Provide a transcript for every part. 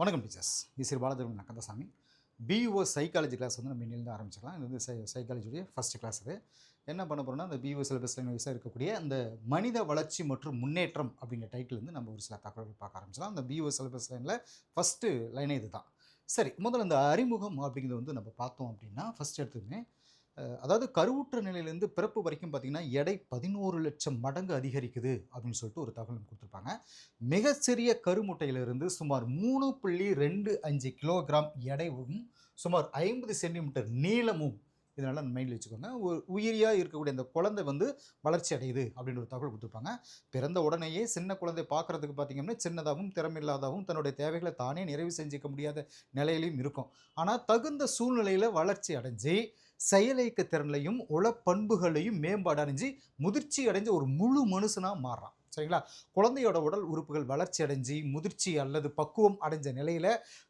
வணக்கம் டீச்சர்ஸ். இசிறு பாலதேவன் கந்தசாமி பியூஓ சைக்காலஜி கிளாஸ் வந்து நம்ம இன்னிலேருந்து ஆரம்பிச்சிடலாம். இது வந்து சை சைக்காலஜியுடைய ஃபஸ்ட் கிளாஸ் இது. என்ன பண்ண போகிறோம்னா அந்த பியூஓ சிலபஸில் வயசாக இருக்கக்கூடிய அந்த மனித வளர்ச்சி மற்றும் முன்னேற்றம் அப்படிங்கிற டைட்டில் வந்து நம்ம ஒரு சில தகவல்கள் பார்க்க ஆரம்பிச்சலாம் அந்த பியூஓ சிலபஸ் லைனில் ஃபஸ்ட்டு லைனே இது தான் சரி முதல்ல இந்த அறிமுகம் அப்படிங்கிறது வந்து நம்ம பார்த்தோம் அப்படின்னா ஃபஸ்ட் எடுத்துக்கமே அதாவது கருவுற்ற நிலையிலேருந்து பிறப்பு வரைக்கும் பார்த்திங்கன்னா எடை பதினோரு லட்சம் மடங்கு அதிகரிக்குது அப்படின்னு சொல்லிட்டு ஒரு தகவல் கொடுத்துருப்பாங்க. மிகச்சிறிய கருமுட்டையிலிருந்து சுமார் மூணு புள்ளி ரெண்டு அஞ்சு கிலோகிராம் எடைவும் சுமார் ஐம்பது சென்டிமீட்டர் நீளமும் இதனால் மைண்டில் வச்சுக்கோங்க. ஒரு உயிரியாக இருக்கக்கூடிய அந்த குழந்தை வந்து வளர்ச்சி அடையுது அப்படின்னு ஒரு தகவல் கொடுத்துருப்பாங்க. பிறந்த உடனேயே சின்ன குழந்தை பார்க்குறதுக்கு பார்த்தீங்கன்னா சின்னதாகவும் திறமில்லாதாகவும் தன்னுடைய தேவைகளை தானே நிறைவு செஞ்சுக்க முடியாத நிலையிலையும் இருக்கும். ஆனால் தகுந்த சூழ்நிலையில் வளர்ச்சி அடைஞ்சு செயலியக்க திறன்லையும் உளப்பண்புகளையும் மேம்பாடு அடைஞ்சு முதிர்ச்சி அடைஞ்ச ஒரு முழு மனுஷனாக மாறுறான். சரிங்களா? குழந்தையோட உடல் உறுப்புகள் வளர்ச்சி அடைஞ்சு முதிர்ச்சி அல்லது பக்குவம் அடைஞ்ச நிலையில்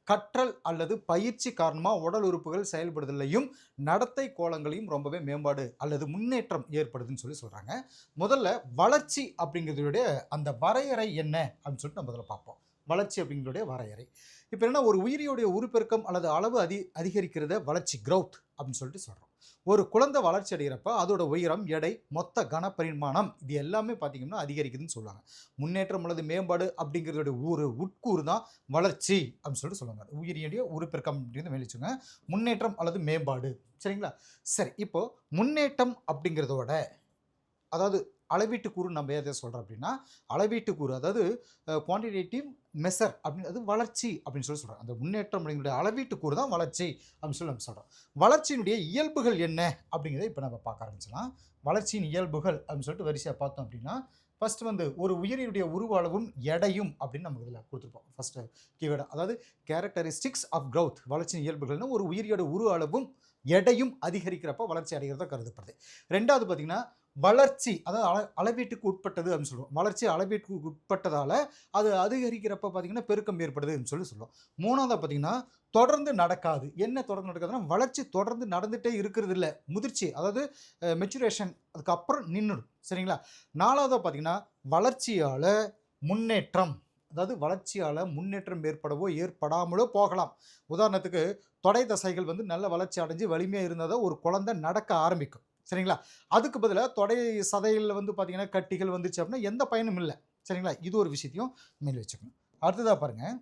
கற்றல் அல்லது பயிற்சி காரணமாக உடல் உறுப்புகள் செயல்படுதலையும் நடத்தை கோலங்களையும் ரொம்பவே மேம்பாடு அல்லது முன்னேற்றம் ஏற்படுதுன்னு சொல்லி சொல்கிறாங்க முதல்ல வளர்ச்சி அப்படிங்கிறதுடைய அந்த வரையறை என்ன? அப்படின்னு சொல்லிட்டு நம்ம முதல்ல பார்ப்போம். வளர்ச்சி அப்படிங்கிறதுடைய வரையறை. இப்போ என்ன ஒரு உயிரியோடைய உருப்பெருக்கம் அல்லது அளவு அதி அதிகரிக்கிறத வளர்ச்சி க்ரௌத் அப்படின்னு சொல்லிட்டு சொல்கிறோம் ஒரு குழந்தை வளர்ச்சி அடைகிறப்ப அதோட உயரம் எடை மொத்த கனப்பரிமாணம் இது எல்லாமே பார்த்தீங்கன்னா அதிகரிக்குதுன்னு சொல்லுவாங்க முன்னேற்றம் அல்லது மேம்பாடு அப்படிங்கிறதோட ஒரு உட்கூறு தான் வளர்ச்சி அப்படின்னு சொல்லிட்டு சொல்லுவாங்க. உயிரியுடைய உருப்பெருக்கம் அப்படின்னு மேலிச்சுங்க. முன்னேற்றம் அல்லது மேம்பாடு. சரிங்களா? சரி இப்போது முன்னேற்றம் அப்படிங்கிறதோட அதாவது அளவீட்டு கூறு நம்ம எதை சொல்கிறோம் அப்படின்னா அளவீட்டு கூறு அதாவது குவான்டிடேட்டிவ் மெசர் அப்படின்னு அது வளர்ச்சி அப்படின்னு சொல்லி சொல்கிறோம் அந்த முன்னேற்றம் அப்படிங்கிற அளவீட்டு கூறு தான் வளர்ச்சி அப்படின்னு சொல்லி நம்ம சொல்கிறோம் வளர்ச்சியினுடைய இயல்புகள் என்ன அப்படிங்கிறத இப்போ நம்ம பார்க்க ஆரம்பிச்சலாம் வளர்ச்சியின் இயல்புகள் அப்படின்னு சொல்லிட்டு வரிசையாக பார்த்தோம் அப்படின்னா ஃபஸ்ட்டு வந்து ஒரு உயிரினுடைய உருவளவும் எடையும் அப்படின்னு நமக்கு இதில் கொடுத்துருப்போம். ஃபஸ்ட்டு கீவேர்டு அதாவது கேரக்டரிஸ்டிக்ஸ் ஆஃப் க்ரௌத் வளர்ச்சியின் இயல்புகள்னு ஒரு உயிரியோட உரு அளவும் எடையும் அதிகரிக்கிறப்ப வளர்ச்சி அடைகிறதா கருதப்படுது. ரெண்டாவது பார்த்திங்கன்னா வளர்ச்சி அதாவது அள அளவீட்டுக்கு உட்பட்டது அப்படின்னு சொல்லுவோம் வளர்ச்சி அளவீட்டுக்கு உட்பட்டதால் அது அதிகரிக்கிறப்ப பார்த்திங்கன்னா பெருக்கம் ஏற்படுதுன்னு சொல்லி சொல்லுவோம் மூணாவதாக பார்த்திங்கன்னா தொடர்ந்து நடக்காது. என்ன தொடர்ந்து நடக்காதுன்னா வளர்ச்சி தொடர்ந்து நடந்துகிட்டே இருக்கிறது இல்லை முதிர்ச்சி அதாவது மெச்சுரேஷன் அதுக்கப்புறம் நின்றுடும் சரிங்களா? நாலாவதாக பார்த்திங்கன்னா வளர்ச்சியால் முன்னேற்றம் அதாவது வளர்ச்சியால் முன்னேற்றம் ஏற்படவோ ஏற்படாமலோ போகலாம். உதாரணத்துக்கு தொடை தசைகள் வந்து நல்ல வளர்ச்சி அடைஞ்சு வலிமையாக இருந்ததை ஒரு குழந்தை நடக்க ஆரம்பிக்கும். சரிங்களா? அதுக்கு பதிலாக தொடை சதையில் வந்து பார்த்திங்கன்னா கட்டிகள் வந்துச்சு அப்படின்னா எந்த பயனும் இல்லை. சரிங்களா? இது ஒரு விஷயத்தையும் மேல் வச்சுக்கணும். அடுத்ததாக பாருங்கள்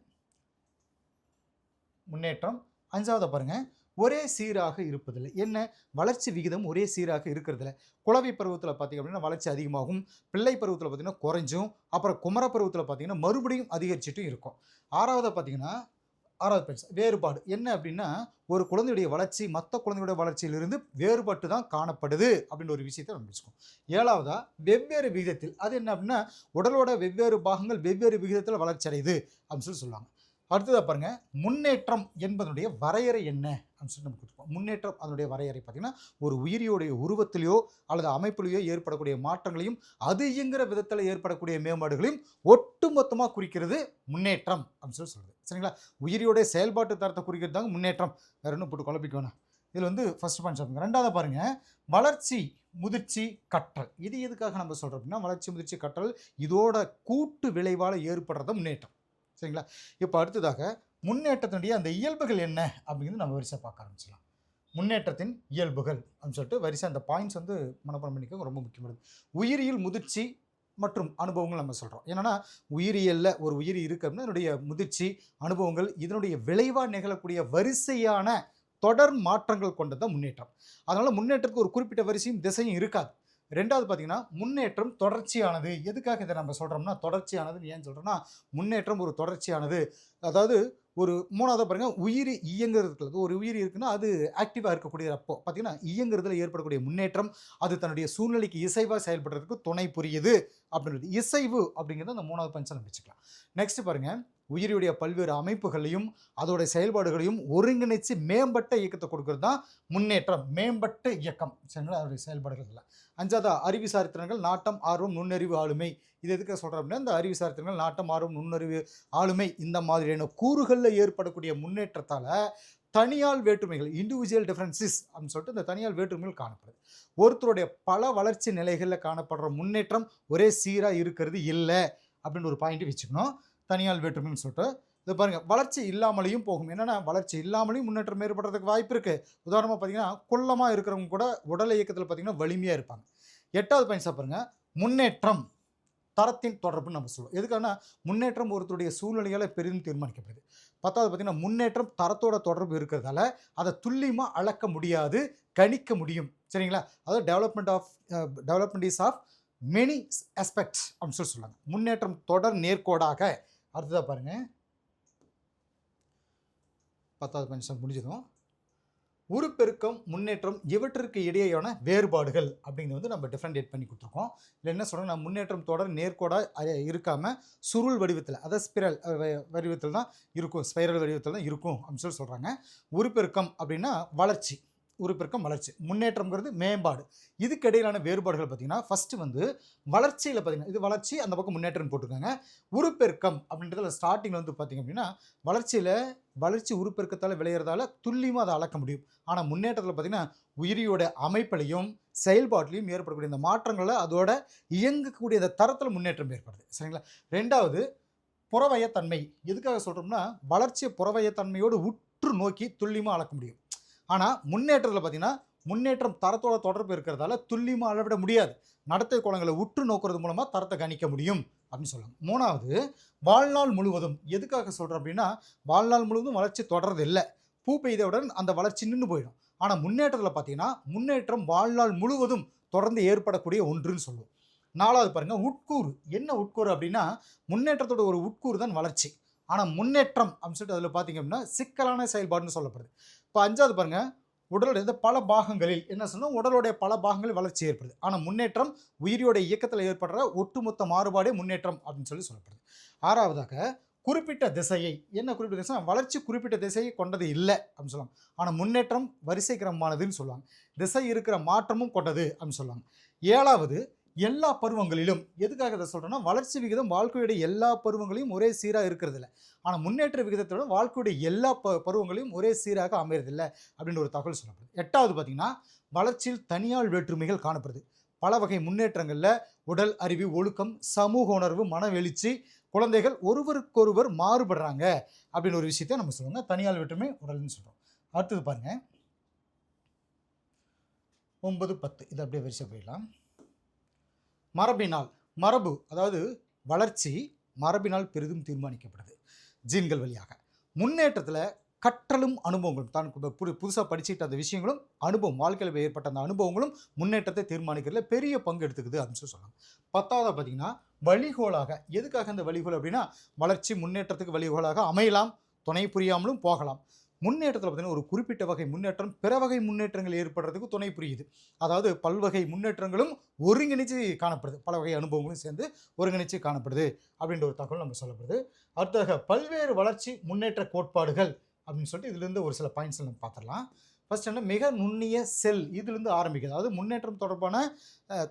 முன்னேற்றம். அஞ்சாவதாக பாருங்கள் ஒரே சீராக இருப்பதில்லை. என்ன? வளர்ச்சி விகிதம் ஒரே சீராக இருக்கிறதில்ல. குழவி பருவத்தில் பார்த்திங்க அப்படின்னா வளர்ச்சி அதிகமாகும். பிள்ளை பருவத்தில் பார்த்திங்கன்னா குறைஞ்சும். அப்புறம் குமர பருவத்தில் பார்த்திங்கன்னா மறுபடியும் அதிகரிச்சுட்டும் இருக்கும். ஆறாவது பார்த்திங்கன்னா ஆறாவது பயிற்சி வேறுபாடு. என்ன அப்படின்னா ஒரு குழந்தையுடைய வளர்ச்சி மற்ற குழந்தையுடைய வளர்ச்சியிலிருந்து வேறுபட்டு தான் காணப்படுது அப்படின்ற ஒரு விஷயத்தை நம்ம வச்சுக்கோம் ஏழாவதா வெவ்வேறு விகிதத்தில். அது என்ன அப்படின்னா உடலோட வெவ்வேறு பாகங்கள் வெவ்வேறு விகிதத்தில் வளர்ச்சி அடையுது அப்படின்னு சொல்லி சொல்லுவாங்க. அடுத்ததாக பாருங்கள் முன்னேற்றம் என்பதனுடைய வரையறை என்ன? அப்படின்னு சொல்லி நம்ம கொடுப்போம் முன்னேற்றம் அதனுடைய வரையறை பார்த்திங்கன்னா ஒரு உயிரியோடைய உருவத்திலேயோ அல்லது அமைப்பிலேயோ ஏற்படக்கூடிய மாற்றங்களையும் அது இயங்குகிற விதத்தில் ஏற்படக்கூடிய மேம்பாடுகளையும் ஒட்டுமொத்தமாக குறிக்கிறது முன்னேற்றம் அப்படின்னு சொல்லி சொல்லுது சரிங்களா? உயிரியோடைய செயல்பாட்டு தரத்தை குறிக்கிறது தாங்க முன்னேற்றம். வேறு ஒன்றும் போட்டு குழப்பிக்க வேணாம். இதில் வந்து ஃபஸ்ட் பாயிண்ட் சொல்லுங்க ரெண்டாவது பாருங்கள் வளர்ச்சி முதிர்ச்சி கற்றல். இது எதுக்காக நம்ம சொல்கிறோம் அப்படின்னா வளர்ச்சி முதிர்ச்சி கற்றல் இதோட கூட்டு விளைவால் ஏற்படுறத முன்னேற்றம். சரிங்களா? இப்போ அடுத்ததாக முன்னேற்றத்தினுடைய அந்த இயல்புகள் என்ன அப்படிங்கிறது நம்ம வரிசை பார்க்க ஆரம்பிச்சிடலாம். முன்னேற்றத்தின் இயல்புகள் அப்படின்னு சொல்லிட்டு வரிசை அந்த பாயிண்ட்ஸ் வந்து மனப்பாடம் பண்ணிக்க ரொம்ப முக்கியமானது. உயிரியல் முதிர்ச்சி மற்றும் அனுபவங்கள் நம்ம சொல்கிறோம் என்னென்னா உயிரியலில் ஒரு உயிரி இருக்கு அப்படின்னா அதனுடைய முதிர்ச்சி அனுபவங்கள் இதனுடைய விளைவாக நிகழக்கூடிய வரிசையான தொடர் மாற்றங்கள் கொண்டது தான் முன்னேற்றம். அதனால் முன்னேற்றத்துக்கு ஒரு குறிப்பிட்ட வரிசையும் திசையும் இருக்காது. ரெண்டாவது பார்த்தீங்கன்னா முன்னேற்றம் தொடர்ச்சியானது. எதுக்காக இதை நம்ம சொல்கிறோம்னா தொடர்ச்சியானதுன்னு ஏன் சொல்கிறோம்னா முன்னேற்றம் ஒரு தொடர்ச்சியானது. அதாவது ஒரு மூணாவது பாருங்க உயிரி இயங்குறதுக்கு ஒரு உயிரி இருக்குன்னா அது ஆக்டிவாக இருக்கக்கூடிய அப்போ. பார்த்தீங்கன்னா இயங்குறதுல ஏற்படக்கூடிய முன்னேற்றம் அது தன்னுடைய சூழ்நிலைக்கு இசைவாக செயல்படுறதுக்கு துணை புரியுது அப்படின்றது. இசைவு அப்படிங்கிறது அந்த மூணாவது பஞ்சம் நம்ம வச்சுக்கலாம். நெக்ஸ்ட் பாருங்கள் உயிரியுடைய பல்வேறு அமைப்புகளையும் அதோடைய செயல்பாடுகளையும் ஒருங்கிணைத்து மேம்பட்ட இயக்கத்தை கொடுக்கறது தான் முன்னேற்றம் மேம்பட்ட இயக்கம் சரிங்களா அதோடைய செயல்பாடுகள் அஞ்சாவது அறிவு சாரித்திரங்கள் நாட்டம் ஆர்வம் நுண்ணறிவு ஆளுமை. இது எதுக்கு சொல்கிறோம் அப்படின்னா இந்த அறிவு சாரித்திரங்கள் நாட்டம் ஆர்வம் நுண்ணறிவு ஆளுமை இந்த மாதிரியான கூறுகளில் ஏற்படக்கூடிய முன்னேற்றத்தால் தனியால் வேற்றுமைகள் இண்டிவிஜுவல் டிஃப்ரென்சஸ் அப்படின்னு சொல்லிட்டு இந்த தனியால் வேற்றுமைகள் காணப்படுது. ஒருத்தருடைய பல வளர்ச்சி நிலைகளில் காணப்படுற முன்னேற்றம் ஒரே சீராக இருக்கிறது இல்லை அப்படின்னு ஒரு பாயிண்ட் வச்சுக்கணும். தனியால் வேற்றுமைன்னு சொல்லிட்டு இது பாருங்கள் வளர்ச்சி இல்லாமலேயும் போகும். என்னென்னா வளர்ச்சி இல்லாமலேயும் முன்னேற்றம் ஏற்படுறதுக்கு வாய்ப்பு இருக்குது உதாரணமாக பார்த்தீங்கன்னா குள்ளமாக இருக்கிறவங்க கூட உடல் இயக்கத்தில் பார்த்தீங்கன்னா வலிமையாக இருப்பாங்க. எட்டாவது பாயிண்ட்ஸாக பாருங்கள் முன்னேற்றம் தரத்தின் தொடர்புன்னு நம்ம சொல்லுவோம். எதுக்கான முன்னேற்றம் ஒருத்தருடைய சூழ்நிலையால் பெரிதும் தீர்மானிக்கப்படுது. பத்தாவது பார்த்தீங்கன்னா முன்னேற்றம் தரத்தோட தொடர்பு இருக்கிறதால அதை துல்லியமாக அளக்க முடியாது கணிக்க முடியும். சரிங்களா? அதாவது development of development is of many aspects அப்படின்னு சொல்லி சொல்லுவாங்க. முன்னேற்றம் தொடர் நேர்கோடாக அடுத்ததாக பாருங்கள் பத்தாவது பஞ்சம் முடிஞ்சதும் உருப்பெருக்கம் முன்னேற்றம் இவற்றிற்கு இடையேயான வேறுபாடுகள் அப்படிங்கிறது வந்து நம்ம டிஃப்ரெண்டேட் பண்ணி கொடுத்துருக்கோம். இல்லை என்ன சொல்கிறோம்னா முன்னேற்றம் தொடர் நேர்கோடாக இருக்காமல் சுருள் வடிவத்தில் அதாவது ஸ்பிரல் வடிவத்தில் தான் இருக்கும் ஸ்பைரல் வடிவத்தில் தான் இருக்கும் அப்படின்னு சொல்லி சொல்கிறாங்க உருப்பெருக்கம் அப்படின்னா வளர்ச்சி. உருப்பெருக்கம் வளர்ச்சி முன்னேற்றம்ங்கிறது மேம்பாடு. இதுக்கு இடையிலான வேறுபாடுகள் பார்த்தீங்கன்னா ஃபஸ்ட்டு வந்து வளர்ச்சியில் பார்த்தீங்கன்னா இது வளர்ச்சி அந்த பக்கம் முன்னேற்றம் போட்டிருக்காங்க. உருப்பெருக்கம் அப்படின்றதுல ஸ்டார்டிங்கில் வந்து பார்த்தீங்க அப்படின்னா வளர்ச்சியில் வளர்ச்சி உருப்பெருக்கத்தால் விளையிறதால துல்லியமாக அதை அளக்க முடியும். ஆனால் முன்னேற்றத்தில் பார்த்தீங்கன்னா உயிரியோட அமைப்பிலையும் செயல்பாட்டிலையும் ஏற்படக்கூடிய இந்த மாற்றங்களை அதோட இயங்கக்கூடிய இந்த தரத்தில் முன்னேற்றம் ஏற்படுது. சரிங்களா? ரெண்டாவது புறவயத்தன்மை. எதுக்காக சொல்கிறோம்னா வளர்ச்சியை புறவயத்தன்மையோடு உற்று நோக்கி துல்லியமாக அளக்க முடியும். ஆனால் முன்னேற்றத்தில் பார்த்தீங்கன்னா முன்னேற்றம் தரத்தோட தொடர்பு இருக்கிறதால துல்லியமாக அளவிட முடியாது. நடத்தை கோலங்களை உற்று நோக்குறது மூலமாக தரத்தை கணிக்க முடியும் அப்படின்னு சொல்லுவாங்க மூணாவது வாழ்நாள் முழுவதும் எதுக்காக சொல்கிறோம் அப்படின்னா வாழ்நாள் முழுவதும் வளர்ச்சி தொடர்றது இல்லை. பூ பெய்தவுடன் அந்த வளர்ச்சி நின்று போயிடும். ஆனால் முன்னேற்றத்தில் பார்த்தீங்கன்னா முன்னேற்றம் வாழ்நாள் முழுவதும் தொடர்ந்து ஏற்படக்கூடிய ஒன்றுன்னு சொல்லுவோம். நாலாவது பாருங்கள் உட்கூறு. என்ன உட்கூறு அப்படின்னா முன்னேற்றத்தோட ஒரு உட்கூறு தான் வளர்ச்சி. ஆனால் முன்னேற்றம் அப்படின்னு சொல்லிட்டு அதில் பார்த்தீங்க அப்படின்னா சிக்கலான செயல்பாடுன்னு சொல்லப்படுது. இப்போ அஞ்சாவது பாருங்கள் உடலுடைய இந்த பல பாகங்களில் என்ன சொன்னால் உடலுடைய பல பாகங்களில் வளர்ச்சி ஏற்படுது. ஆனால் முன்னேற்றம் உயிரியோட இயக்கத்தில் ஏற்படுற ஒட்டுமொத்த மாறுபாடே முன்னேற்றம் அப்படின்னு சொல்லி சொல்லப்படுது. ஆறாவதாக குறிப்பிட்ட திசையை என்ன குறிப்பிட்ட திசை? வளர்ச்சி குறிப்பிட்ட திசையை கொண்டது இல்லை அப்படின்னு சொல்லுவாங்க. ஆனால் முன்னேற்றம் வரிசை கிரமமானதுன்னு சொல்லுவாங்க. திசை இருக்கிற மாற்றமும் கொண்டது அப்படின்னு சொல்லுவாங்க. ஏழாவது எல்லா பருவங்களிலும். எதுக்காக இதை சொல்கிறேன்னா வளர்ச்சி விகிதம் வாழ்க்கையுடைய எல்லா பருவங்களையும் ஒரே சீராக இருக்கிறது இல்லை ஆனால் முன்னேற்ற விகிதத்தோட வாழ்க்கையுடைய எல்லா ப பருவங்களையும் ஒரே சீராக அமையறதில்லை அப்படின்னு ஒரு தகவல் சொல்லப்படுது. எட்டாவது பார்த்திங்கன்னா வளர்ச்சியில் தனியால் வேற்றுமைகள் காணப்படுது. பல வகை முன்னேற்றங்களில் உடல் அறிவு ஒழுக்கம் சமூக உணர்வு மனவெழுச்சி குழந்தைகள் ஒருவருக்கொருவர் மாறுபடுறாங்க அப்படின்னு ஒரு விஷயத்தை நம்ம சொல்லுவாங்க. தனியால் வேற்றுமை உடல்னு சொல்கிறோம் அடுத்தது பாருங்கள் ஒன்பது பத்து. இது அப்படியே வரிசை போயிடலாம். மரபினால் மரபு அதாவது வளர்ச்சி மரபினால் பெரிதும் தீர்மானிக்கப்படுது. ஜீன்கள் வழியாக. முன்னேற்றத்தில் கற்றலும் அனுபவங்களும் தான் புது புதுசாக படிச்சுட்டு அந்த விஷயங்களும் அனுபவம் வாழ்க்கையில் ஏற்பட்ட அந்த அனுபவங்களும் முன்னேற்றத்தை தீர்மானிக்கிறதுல பெரிய பங்கு எடுத்துக்குது அப்படின்னு சொல்லி சொல்லலாம். பத்தாவது பார்த்தீங்கன்னா வழிகோலாக எதுக்காக அந்த வழிகோல் அப்படின்னா வளர்ச்சி முன்னேற்றத்துக்கு வழிகோலாக அமையலாம் துணை புரியாமலும் போகலாம். முன்னேற்றத்தில் பார்த்தீங்கன்னா ஒரு குறிப்பிட்ட வகை முன்னேற்றம் பிற வகை முன்னேற்றங்கள் ஏற்படுறதுக்கு துணை புரியுது. அதாவது பல்வகை முன்னேற்றங்களும் ஒருங்கிணைச்சு காணப்படுது. பல வகை அனுபவங்களும் சேர்ந்து ஒருங்கிணைச்சு காணப்படுது அப்படின்ற ஒரு தகவல் நம்ம சொல்லப்படுது. அடுத்ததாக பல்வேறு வளர்ச்சி முன்னேற்ற கோட்பாடுகள் அப்படின்னு சொல்லிட்டு இதுலேருந்து ஒரு சில பாயிண்ட்ஸ் நம்ம பார்த்துடலாம். ஃபர்ஸ்ட் என்ன? மிக நுண்ணிய செல் இதுலேருந்து ஆரம்பிக்குது. அதாவது முன்னேற்றம் தொடர்பான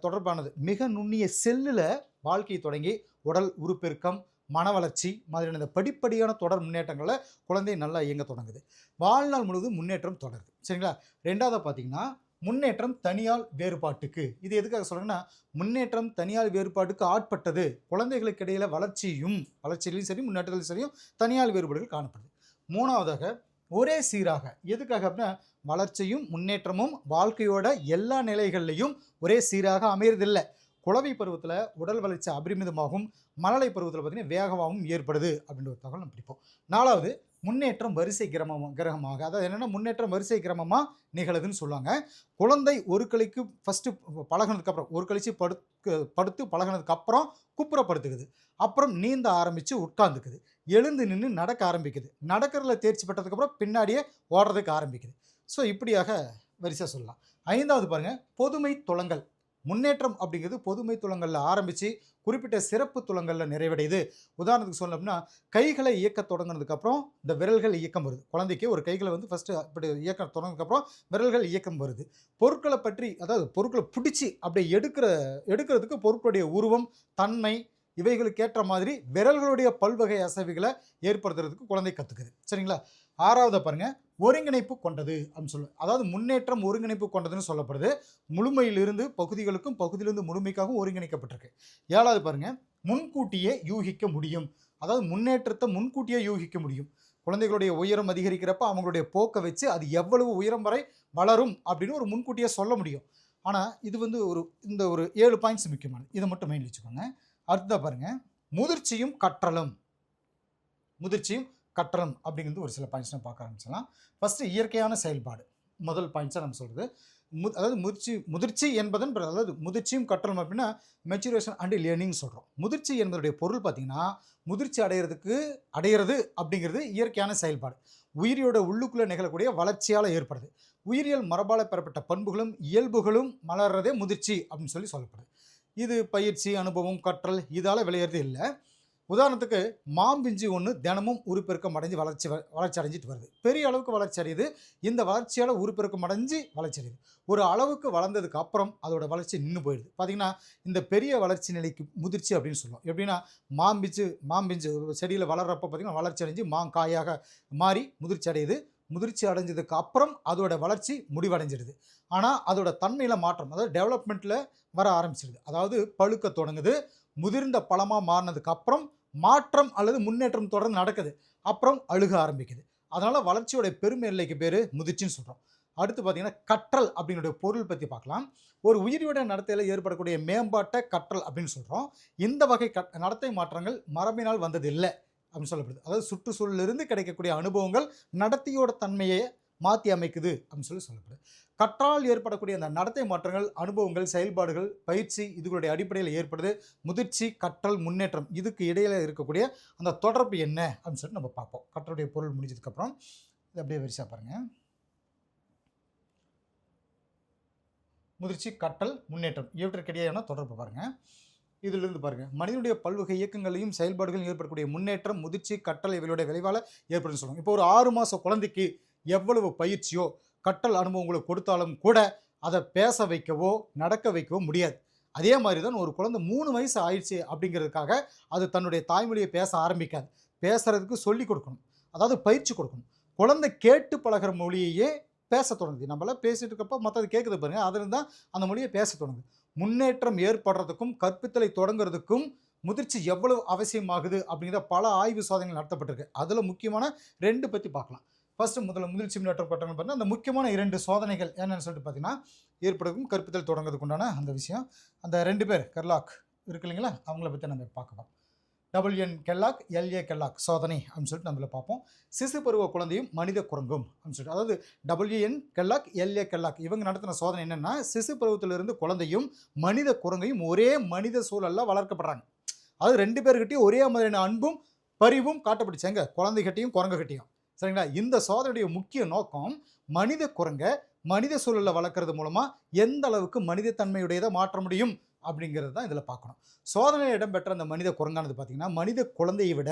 தொடர்பானது. மிக நுண்ணிய செல்லில் வாழ்க்கை தொடங்கி உடல் உருப்பெருக்கம் மன வளர்ச்சி மாதிரியான இந்த படிப்படியான தொடர் முன்னேற்றங்களை குழந்தை நல்லா இயங்க தொடங்குது. வாழ்நாள் முழுவதும் முன்னேற்றம் தொடருது. சரிங்களா? ரெண்டாவது பார்த்தீங்கன்னா முன்னேற்றம் தனியால் வேறுபாட்டுக்கு. இது எதுக்காக சொல்கிறேன்னா முன்னேற்றம் தனியால் வேறுபாட்டுக்கு ஆட்பட்டது. குழந்தைகளுக்கு இடையில வளர்ச்சியும் வளர்ச்சியிலையும் சரி முன்னேற்றத்திலும் சரியும் தனியால் வேறுபாடுகள் காணப்படுது. மூணாவதாக ஒரே சீராக. எதுக்காக அப்படின்னா வளர்ச்சியும் முன்னேற்றமும் வாழ்க்கையோட எல்லா நிலைகள்லையும் ஒரே சீராக அமையறதில்லை. குழவை பருவத்தில் உடல் வளர்ச்சி அபரிமிதமாகவும் மழலை பருவத்தில் பார்த்தீங்கன்னா வேகமாகவும் ஏற்படுது அப்படின்ற ஒரு தகவல் நம்ம பிடிப்போம். நாலாவது முன்னேற்றம் வரிசை கிரமமாக கிரகமாக அதாவது என்னென்னா முன்னேற்றம் வரிசை கிரமமாக நிகழுதுன்னு சொல்லுவாங்க. குழந்தை ஒரு கழிக்கு ஃபஸ்ட்டு பழகினதுக்கப்புறம் ஒரு கழிச்சு படுத்து படுத்து பழகினதுக்கப்புறம் குப்புறப்படுத்துக்குது அப்புறம் நீந்த ஆரம்பித்து உட்காந்துக்குது எழுந்து நின்று நடக்க ஆரம்பிக்குது. நடக்கிறதுல தேர்ச்சி பெற்றதுக்கப்புறம் பின்னாடியே ஓடுறதுக்கு ஆரம்பிக்குது. ஸோ இப்படியாக வரிசை சொல்லலாம். ஐந்தாவது பாருங்கள் பொதுமை துளங்கள் முன்னேற்றம் அப்படிங்கிறது பொதுமை துளங்களில் ஆரம்பித்து குறிப்பிட்ட சிறப்பு துளங்களில் நிறைவடையுது. உதாரணத்துக்கு சொல்லணும்னா கைகளை இயக்க தொடங்கினதுக்கப்புறம் இந்த விரல்கள் இயக்கம் வருது. குழந்தைக்கு ஒரு கைகளை வந்து ஃபஸ்ட்டு அப்படி இயக்க தொடங்கினதுக்கப்புறம் விரல்கள் இயக்கம் வருது. பொருட்களை பற்றி அதாவது பொருட்களை பிடிச்சி அப்படியே எடுக்கிற எடுக்கிறதுக்கு பொருட்களுடைய உருவம் தன்மை இவைகளுக்கேற்ற மாதிரி விரல்களுடைய பல்வகை அசைவுகளை ஏற்படுத்துறதுக்கு குழந்தை கற்றுக்குது சரிங்களா? ஆறாவது பாருங்க. ஒருங்கிணைப்பு கொண்டது அப்படின்னு சொல்லுவேன் அதாவது முன்னேற்றம் ஒருங்கிணைப்பு கொண்டதுன்னு சொல்லப்படுது. முழுமையிலிருந்து பகுதிகளுக்கும் பகுதியிலிருந்து முழுமைக்காகவும் ஒருங்கிணைக்கப்பட்டிருக்கு. ஏழாவது பாருங்க. முன்கூட்டியே யூகிக்க முடியும். அதாவது முன்னேற்றத்தை முன்கூட்டியே யூகிக்க முடியும். குழந்தைகளுடைய உயரம் அதிகரிக்கிறப்ப அவங்களுடைய போக்கை வச்சு அது எவ்வளவு உயரம் வரை வளரும் அப்படின்னு ஒரு முன்கூட்டியே சொல்ல முடியும். ஆனால் இது வந்து ஒரு இந்த ஒரு ஏழு பாயிண்ட்ஸ் முக்கியமானது. இதை மட்டும் மைண்ட் வச்சுக்கோங்க. அடுத்ததாக பாருங்கள் முதிர்ச்சியும் கற்றலும். முதிர்ச்சியும் கற்றலும் அப்படிங்கிறது ஒரு சில பாயிண்ட்ஸ் நம்ம பார்க்க ஆரம்பிச்சிடலாம். ஃபஸ்ட்டு இயற்கையான செயல்பாடு. முதல் பாயிண்ட்ஸாக நம்ம சொல்கிறது மு அதாவது முதிர்ச்சி முதிர்ச்சி என்பதன் பிற- அதாவது முதிர்ச்சியும் கற்றலும் அப்படின்னா மெச்சுரேஷன் அண்ட் லேர்னிங் சொல்கிறோம் முதிர்ச்சி என்பதுடைய பொருள் பார்த்திங்கன்னா முதிர்ச்சி அடைகிறதுக்கு அடையிறது அப்படிங்கிறது இயற்கையான செயல்பாடு. உயிரியோட உள்ளுக்குள்ளே நிகழக்கூடிய வளர்ச்சியால் ஏற்படுது. உயிரியல் மரபால் பெறப்பட்ட பண்புகளும் இயல்புகளும் மலர்றதே முதிர்ச்சி அப்படின்னு சொல்லி சொல்லப்படுது. இது பயிற்சி அனுபவம் கற்றல் இதால் விளையிறது இல்லை. உதாரணத்துக்கு மாம்பிஞ்சு ஒன்று தினமும் உருப்பெருக்கம் அடைஞ்சு வளர்ச்சி வ- வளர்ச்சி அடைஞ்சிட்டு வருது. பெரிய அளவுக்கு வளர்ச்சி அடையுது. இந்த வளர்ச்சியால் உருப்பெருக்கம் அடைஞ்சு வளர்ச்சி அடையுது. ஒரு அளவுக்கு வளர்ந்ததுக்கு அப்புறம் அதோட வளர்ச்சி நின்று போயிடுது. பார்த்திங்கன்னா இந்த பெரிய வளர்ச்சி நிலைக்கு முதிர்ச்சி அப்படின்னு சொல்லுவோம். எப்படின்னா மாம்பிஞ்சு மாம்பிஞ்சு செடியில் வளர்கிறப்ப பார்த்தீங்கன்னா வளர்ச்சி அடைஞ்சு மாங்காயாக மாறி முதிர்ச்சி அடையுது. முதிர்ச்சி அடைஞ்சதுக்கு அப்புறம் அதோட வளர்ச்சி முடிவடைஞ்சிடுது. ஆனால் அதோட தன்மையில் மாற்றம் அதாவது டெவலப்மெண்ட்டில் வர ஆரம்பிச்சிடுது அதாவது பழுக்க தொடங்குது முதிர்ந்த பழமாக மாறினதுக்கு அப்புறம் மாற்றம் அல்லது முன்னேற்றம் தொடர்ந்து நடக்குது. அப்புறம் அழுக ஆரம்பிக்குது. அதனால் வளர்ச்சியோடைய பெருமை எல்லைக்கு பேர் முதிர்ச்சின்னு சொல்கிறோம் அடுத்து பார்த்தீங்கன்னா கற்றல் அப்படின்னுடைய பொருள் பற்றி பார்க்கலாம் ஒரு உயிரியோட நடத்தையில் ஏற்படக்கூடிய மேம்பாட்டை கற்றல் அப்படின்னு சொல்கிறோம் இந்த வகை கட் நடத்தை மாற்றங்கள் மரபினால் வந்தது இல்லை அப்படின்னு சொல்லப்படுது. அதாவது சுற்றுச்சூழலிருந்து கிடைக்கக்கூடிய அனுபவங்கள் நடத்தையோட தன்மையை மாற்றி அமைக்குது அப்படின்னு சொல்லி சொல்லப்படுது. கற்றால் ஏற்படக்கூடிய அந்த நடத்தை மாற்றங்கள் அனுபவங்கள் செயல்பாடுகள் பயிற்சி இதுகளுடைய அடிப்படையில் ஏற்படுது. முதிர்ச்சி கற்றல் முன்னேற்றம் இதுக்கு இடையில இருக்கக்கூடிய அந்த தொடர்பு என்ன அப்படின்னு சொல்லிட்டு நம்ம பார்ப்போம். கற்றலுடைய பொருள் முடிஞ்சதுக்கப்புறம் இது அப்படியே வரிசா பாருங்கள் முதிர்ச்சி கற்றல் முன்னேற்றம் இவற்றுக்கிடையேயான தொடர்பு பாருங்கள் இதிலிருந்து பாருங்க. மனிதனுடைய பல்வகை இயக்கங்களையும் செயல்பாடுகளையும் ஏற்படக்கூடிய முன்னேற்றம் முதிர்ச்சி கற்றல் இவர்களுடைய விளைவால் ஏற்படும் சொல்லுவோம் இப்போ ஒரு ஆறு மாத குழந்தைக்கு எவ்வளவு பயிற்சியோ கட்டல் அனுபவங்களை கொடுத்தாலும் கூட அதை பேச வைக்கவோ நடக்க வைக்கவோ முடியாது. அதே மாதிரி தான் ஒரு குழந்தை மூணு வயசு ஆயிடுச்சு அப்படிங்கிறதுக்காக அது தன்னுடைய தாய்மொழியை பேச ஆரம்பிக்காது. பேசுறதுக்கு சொல்லி கொடுக்கணும். அதாவது பயிற்சி கொடுக்கணும். குழந்தை கேட்டு பழகுற மொழியையே பேச தொடங்குது. நம்மளாம் பேசிட்டு இருக்கப்போ மற்றது கேட்குது பாருங்கள் அதில் தான் அந்த மொழியை பேச தொடங்குது. முன்னேற்றம் ஏற்படுறதுக்கும் கற்பித்தலை தொடங்குறதுக்கும் முதிர்ச்சி எவ்வளவு அவசியமாகுது அப்படிங்கிற பல ஆய்வு சோதனைகள் நடத்தப்பட்டிருக்கு. அதில் முக்கியமான ரெண்டு பற்றி பார்க்கலாம். ஃபஸ்ட்டு முதல்ல முதிர்ச்சி முன்னேற்றம் பட்டங்கள் பார்த்தீங்கன்னா அந்த முக்கியமான இரண்டு சோதனைகள் என்னென்னு சொல்லிட்டு பார்த்தீங்கன்னா ஏற்படுக்கும் கற்பித்தல் தொடங்குறதுக்கு உண்டான அந்த விஷயம். அந்த ரெண்டு பேர் கர்லாக் இருக்கு இல்லைங்களா? அவங்கள பற்றி நம்ம பார்க்கலாம் டபிள்யூஎன் கெல்லாக் எல்ஏ கெல்லாக் சோதனை அப்படின்னு சொல்லிட்டு நம்மள பார்ப்போம். சிசு பருவ குழந்தையும் மனித குரங்கும் அப்படின்னு சொல்லிட்டு. அதாவது டபிள்யூஎன் கெல்லாக் எல்ஏ கெல்லாக் இவங்க நடத்தின சோதனை என்னென்னா சிசு பருவத்திலிருந்து குழந்தையும் மனித குரங்கையும் ஒரே மனித சூழலில் வளர்க்கப்படுறாங்க. அது ரெண்டு பேர்கிட்டையும் ஒரே மாதிரியான அன்பும் பரிவும் காட்டப்பட்டுச்சேங்க குழந்தைகிட்டையும் குரங்குகிட்டையும். சரிங்களா? இந்த சோதனையுடைய முக்கிய நோக்கம் மனித குரங்கை மனித சூழலில் வளர்க்குறது மூலமாக எந்த அளவுக்கு மனிதத்தன்மையுடையதை மாற்ற முடியும்? அப்படிங்கிறது தான் இதில் பார்க்கணும். சோதனையில் இடம்பெற்ற அந்த மனித குரங்கானது பார்த்திங்கன்னா மனித குழந்தையை விட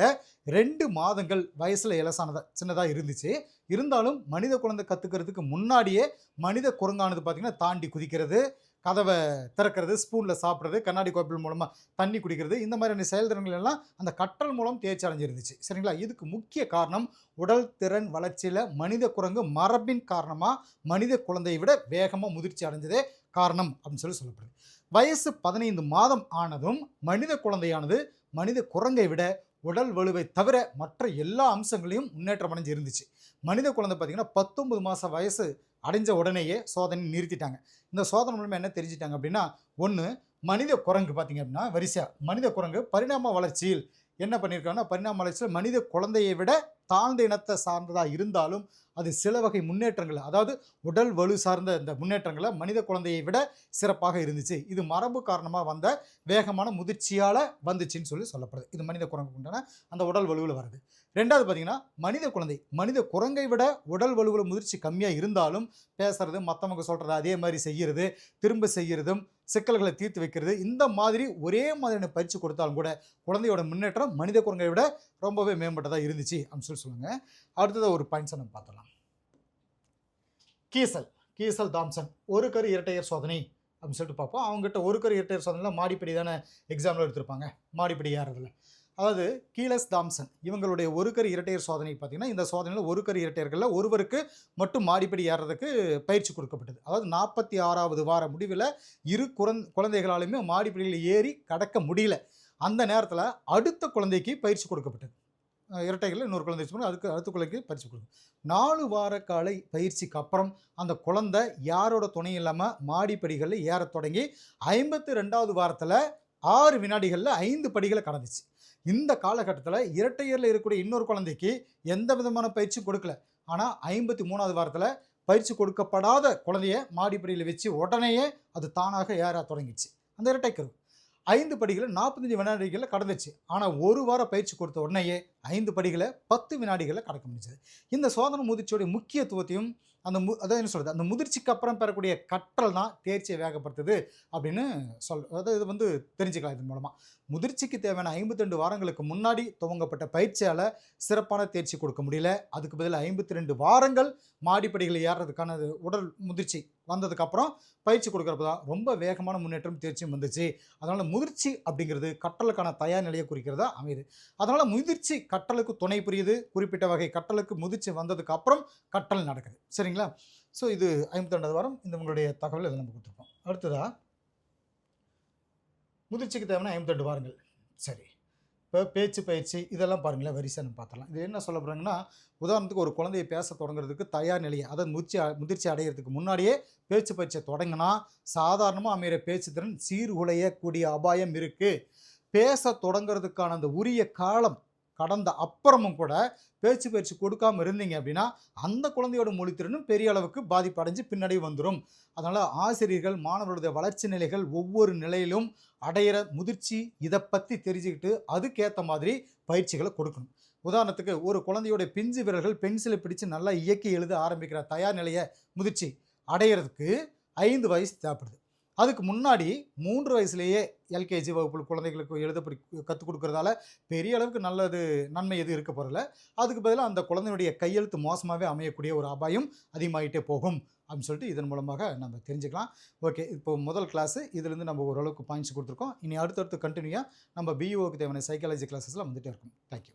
ரெண்டு மாதங்கள் வயசில் இலசானதாக சின்னதாக இருந்துச்சு. இருந்தாலும் மனித குழந்தை கற்றுக்கிறதுக்கு முன்னாடியே மனித குரங்கானது பார்த்திங்கன்னா தாண்டி குதிக்கிறது கதவை திறக்கிறது ஸ்பூனில் சாப்பிட்றது கண்ணாடி கோப்பில் மூலமாக தண்ணி குடிக்கிறது இந்த மாதிரியான செயல்திறன்கள் எல்லாம் அந்த கற்றல் மூலம் தேர்ச்சி அடைஞ்சிருந்துச்சு. சரிங்களா? இதுக்கு முக்கிய காரணம் உடல் திறன் வளர்ச்சியில் மனித குரங்கு மரபின் காரணமாக மனித குழந்தையை விட வேகமாக முதிர்ச்சி அடைஞ்சதே காரணம் அப்படின்னு சொல்லி சொல்லப்படுது. வயசு பதினைந்து மாதம் ஆனதும் மனித குழந்தையானது மனித குரங்கை விட உடல் வலுவை தவிர மற்ற எல்லா அம்சங்களையும் முன்னேற்றம் அடைஞ்சு இருந்துச்சு மனித குழந்தை பார்த்திங்கன்னா பத்தொன்பது மாத வயசு அடைஞ்ச உடனேயே சோதனை நிறுத்திட்டாங்க. இந்த சோதனை மூலமாக என்ன தெரிஞ்சிட்டாங்க அப்படின்னா ஒன்று மனித குரங்கு பார்த்தீங்க அப்படின்னா வரிசையாக மனித குரங்கு பரிணாம வளர்ச்சியில் என்ன பண்ணியிருக்காங்கன்னா பரிணாம வளர்ச்சியில் மனித குழந்தையை விட தாழ்ந்த இனத்தை சார்ந்ததாக இருந்தாலும் அது சில வகை முன்னேற்றங்கள் அதாவது உடல் வலு சார்ந்த இந்த முன்னேற்றங்களை மனித குழந்தையை விட சிறப்பாக இருந்துச்சு. இது மரபு காரணமாக வந்த வேகமான முதிர்ச்சியால் வந்துச்சுன்னு சொல்லி சொல்லப்படுது. இது மனித குரங்குக்கு உண்டான அந்த உடல் வலுவில் வருது. ரெண்டாவது பார்த்தீங்கன்னா மனித குழந்தை. மனித குரங்கை விட உடல் வலுவில் முதிர்ச்சி கம்மியாக இருந்தாலும் பேசுறது மற்றவங்க சொல்கிறது அதே மாதிரி செய்கிறது திரும்ப செய்கிறதும் சிக்கல்களை தீர்த்து வைக்கிறது இந்த மாதிரி ஒரே மாதிரியான பயிற்சி கொடுத்தாலும் கூட குழந்தையோட முன்னேற்றம் மனித குரங்கை விட ரொம்பவே மேம்பட்டதாக இருந்துச்சு அப்படின்னு சொல்லி சொல்லுங்க. அடுத்தது ஒரு பாயிண்ட்ஸை நம்ம பார்த்தலாம் கீசல் கீசல் தாம்சன் ஒரு கரு இரட்டையர் சோதனை அப்படின்னு சொல்லிட்டு பார்ப்போம். அவங்ககிட்ட ஒரு கரு இரட்டையர் சோதனையில் மாடிப்படி தானே எக்ஸாமில் எடுத்திருப்பாங்க. மாடிப்படி ஏறதில்ல அதாவது கீலஸ் தாம்சன் இவங்களுடைய ஒரு கரு இரட்டையர் சோதனை பார்த்தீங்கன்னா இந்த சோதனையில் ஒரு கரு இரட்டையர்களில் ஒருவருக்கு மட்டும் மாடிப்படி ஏறுறதுக்கு பயிற்சி கொடுக்கப்பட்டது. அதாவது நாற்பத்தி ஆறாவது வார முடிவில் இரு குழந் குழந்தைகளாலுமே மாடிப்படியில் ஏறி கடக்க முடியல. அந்த நேரத்தில் அடுத்த குழந்தைக்கு பயிற்சி கொடுக்கப்பட்டது. இரட்டைகளில் இன்னொரு குழந்தை வச்சு அதுக்கு அடுத்த குழந்தைக்கு பயிற்சி கொடுக்கும் நாலு வார காலை பயிற்சிக்கு அப்புறம் அந்த குழந்தை யாரோட துணை இல்லாமல் மாடிப்படிகளில் ஏறத் தொடங்கி ஐம்பத்தி ரெண்டாவது வாரத்தில் ஆறு வினாடிகளில் ஐந்து படிகளை கடந்துச்சு. இந்த காலகட்டத்தில் இரட்டையரில் இருக்கக்கூடிய இன்னொரு குழந்தைக்கு எந்த விதமான பயிற்சியும் கொடுக்கல. ஆனால் ஐம்பத்தி மூணாவது வாரத்தில் பயிற்சி கொடுக்கப்படாத குழந்தைய மாடிப்படியில் வச்சு உடனேயே அது தானாக ஏற தொடங்கிச்சு அந்த இரட்டைக்கரு ஐந்து படிகளை நாற்பத்தஞ்சு வினாடிகளில் கடந்துச்சு. ஆனால் ஒரு வாரம் பயிற்சி கொடுத்த உடனேயே ஐந்து படிகளை பத்து வினாடிகளில் கடக்க முடிஞ்சது. இந்த சோதனை முதிர்ச்சியோடைய முக்கியத்துவத்தையும் அந்த மு அதாவது என்ன சொல்கிறது அந்த முதிர்ச்சிக்கு அப்புறம் பெறக்கூடிய கற்றல் தான் தேர்ச்சியை வேகப்படுத்துது அப்படின்னு சொல் அதாவது இது வந்து தெரிஞ்சுக்கலாம் இதன் மூலமாக முதிர்ச்சிக்கு தேவையான ஐம்பத்தி ரெண்டு வாரங்களுக்கு முன்னாடி துவங்கப்பட்ட பயிற்சியால் சிறப்பான தேர்ச்சி கொடுக்க முடியல. அதுக்கு பதில் ஐம்பத்தி ரெண்டு வாரங்கள் மாடிப்படிகளை ஏறுறதுக்கான அது உடல் முதிர்ச்சி வந்ததுக்கப்புறம் பயிற்சி கொடுக்குறப்ப தான் ரொம்ப வேகமான முன்னேற்றம் தேர்ச்சியும் வந்துச்சு. அதனால் முதிர்ச்சி அப்படிங்கிறது கற்றலுக்கான தயார் நிலையை குறிக்கிறதா அமையுது. அதனால் முதிர்ச்சி கற்றலுக்கு துணை புரியுது. குறிப்பிட்ட வகை கற்றலுக்கு முதிர்ச்சி வந்ததுக்கு அப்புறம் கற்றல் நடக்குது. சரிங்களா? ஸோ இது ஐம்பத்தி ரெண்டாவது வாரம் இந்த உங்களுடைய தகவல் இதில் நம்ம கொடுத்துருக்கோம். அடுத்ததா? முதிர்ச்சிக்கு தேவையான ஐம்பத்தி ரெண்டு வாரங்கள். சரி. இப்போ பேச்சு பயிற்சி இதெல்லாம் பாருங்களேன் வரிசை நம்ம பார்த்தலாம் இது என்ன சொல்ல போகிறாங்கன்னா உதாரணத்துக்கு ஒரு குழந்தைய பேச தொடங்குறதுக்கு தயார் நிலையை அதாவது முதிர்ச்சி முதிர்ச்சி அடைகிறதுக்கு முன்னாடியே பேச்சு பயிற்சியை தொடங்கினா சாதாரணமாக அமைகிற பேச்சு திறன் சீர்குலையக்கூடிய அபாயம் இருக்குது பேச தொடங்குறதுக்கான அந்த உரிய காலம் கடந்த அப்புறமும் கூட பேச்சு பயிற்சி கொடுக்காம இருந்தீங்க அப்படின்னா அந்த குழந்தையோட மொழித்திறனும் பெரிய அளவுக்கு பாதிப்படைஞ்சு பின்னாடி வந்துடும் அதனால் ஆசிரியர்கள் மாணவர்களுடைய வளர்ச்சி நிலைகள் ஒவ்வொரு நிலையிலும் அடையிற முதிர்ச்சி இதை பற்றி தெரிஞ்சுக்கிட்டு அதுக்கேற்ற மாதிரி பயிற்சிகளை கொடுக்கணும். உதாரணத்துக்கு ஒரு குழந்தையோட பிஞ்சு விரல்கள் பென்சிலை பிடிச்சு நல்லா இயக்கி எழுத ஆரம்பிக்கிற தயார் நிலையை முதிர்ச்சி அடையிறதுக்கு ஐந்து வயசு தேவைப்படுது. அதுக்கு முன்னாடி மூன்று வயசுலேயே எல்கேஜி வகுப்பு குழந்தைகளுக்கு எழுத படி கற்றுக் கொடுக்குறதால பெரிய அளவுக்கு நல்லது நன்மை எதுவும் இருக்க போகிறல அதுக்கு பதிலாக அந்த குழந்தையுடைய கையெழுத்து மோசமாகவே அமையக்கூடிய ஒரு அபாயம் அதிகமாகிட்டே போகும் அப்படின்னு சொல்லிட்டு இதன் மூலமாக நம்ம தெரிஞ்சுக்கலாம். ஓகே இப்போ முதல் கிளாஸு இதுலேருந்து நம்ம ஓரளவுக்கு பாயிண்ட்ஸ் கொடுத்துருக்கோம். இனி அடுத்தடுத்து கண்டினியூவாக நம்ம பிஇஓக்கு தேவையான சைக்காலஜி கிளாஸஸில் வந்துட்டே இருக்கும். தேங்க்யூ